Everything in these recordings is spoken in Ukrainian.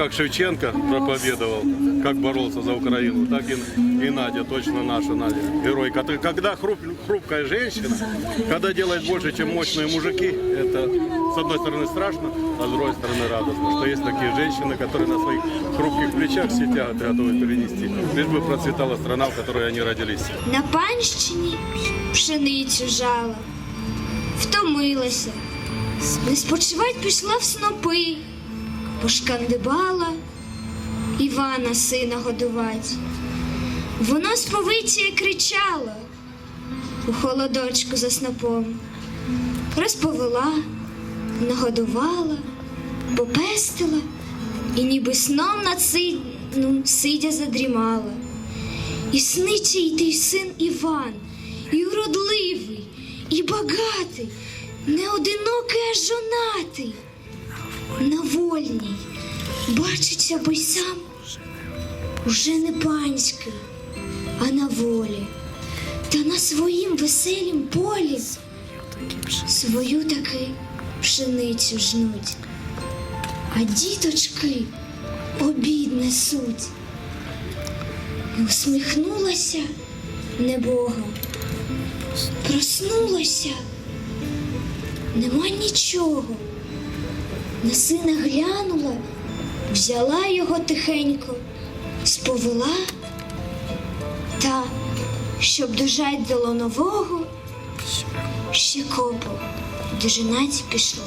как Шевченко проповедовал, как боролся за Украину, так и, и Надя, точно наша Надя, герой. Кот- Когда хруп- хрупкая женщина, когда делает больше, чем мощные мужики, это с одной стороны страшно, а с другой стороны радостно, что есть такие женщины, которые на своих хрупких плечах все тяготы готовы перенести, лишь бы процветала страна, в которой они родились. На панщині пшеницю жала, втомилася, не спочивать пішла в снопи, пошкандибала Івана сина годувать. Воно з повиття кричало у холодочку за снопом. Розповела, нагодувала, попестила і ніби сном над си- ну, сидя задрімала. І сниться й той син Іван, і уродливий, і багатий, не одинокий, а жонатий, на вольній, бачиться, бо сам уже не панський, а на волі, та на своїм веселім полі свою таки пшеницю жнуть, а діточки обід несуть. І усміхнулася небога, проснулася, нема нічого. На сина глянула, взяла його тихенько, сповела та, щоб дожать до лонового, ще копу дожинать пішла.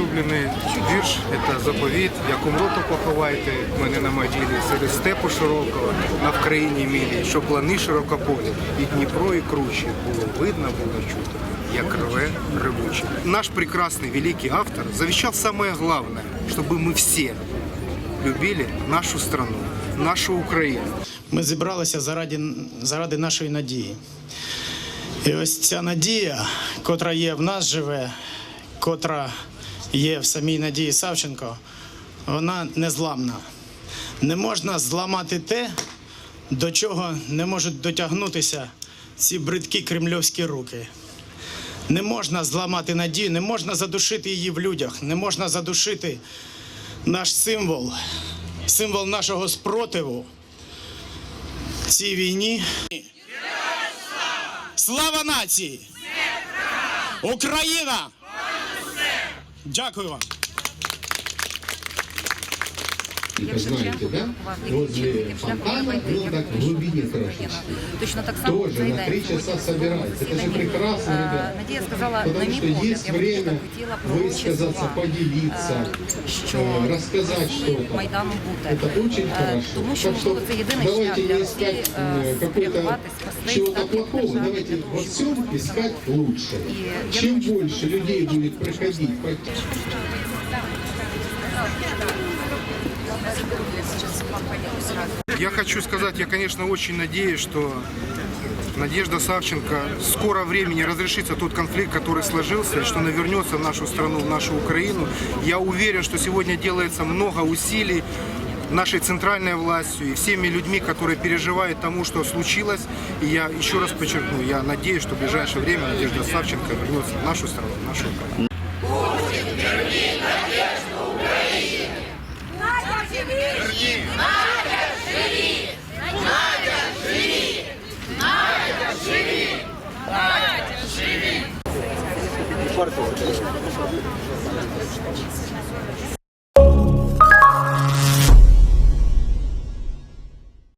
Улюблений вірш це заповіт, як умру, то поховайте мене на могилі серед степу широкого на Вкраїні мілі, щоб плани широкополі, і Дніпро, і круче було видно, було чути, як рве ревуче. Наш прекрасний великий автор завещал самое главное, чтобы мы все любили нашу страну, нашу Україну. Ми зібралися заради, заради нашої надії. І ось ця надія, котра є в нас живе, котра є в самій Надії Савченко, вона незламна. Не можна зламати те, до чого не можуть дотягнутися ці бридкі кремльовські руки. Не можна зламати надію, не можна задушити її в людях, не можна задушити наш символ, символ нашого спротиву цій війні. Слава нації! Україна! Дякую вам. Это знаете, да? Возле фонтана, ну так в глубине трошечки. Точно так само Тоже на три заїдаємо часа свої собирается. Это же емоції. прекрасно, Е, ребят. Надія сказала, на Потому мій что погляд, есть я б время дуже хотіла пророчі высказаться, слова, поделиться, е, що э, рассказать Росії что-то. Майдану бути. Это очень Е, хорошо. Тому що, Так что можливо, це єдиний шлях давайте для не Росії искать е, э, какой-то скрягувати, спасти, чего-то стати як плохого. державі Давайте для того, во щоб всем искать лучше. я Чем думаю, що больше людей будет проходить по Я хочу сказать, я, конечно, очень надеюсь, что Надежда Савченко в скором времени разрешится тот конфликт, который сложился, что она вернется в нашу страну, в нашу Украину. Я уверен, что сегодня делается много усилий нашей центральной властью и всеми людьми, которые переживают тому, что случилось. И я еще раз подчеркну, я надеюсь, что в ближайшее время Надежда Савченко вернется в нашу страну, в нашу Украину. партії.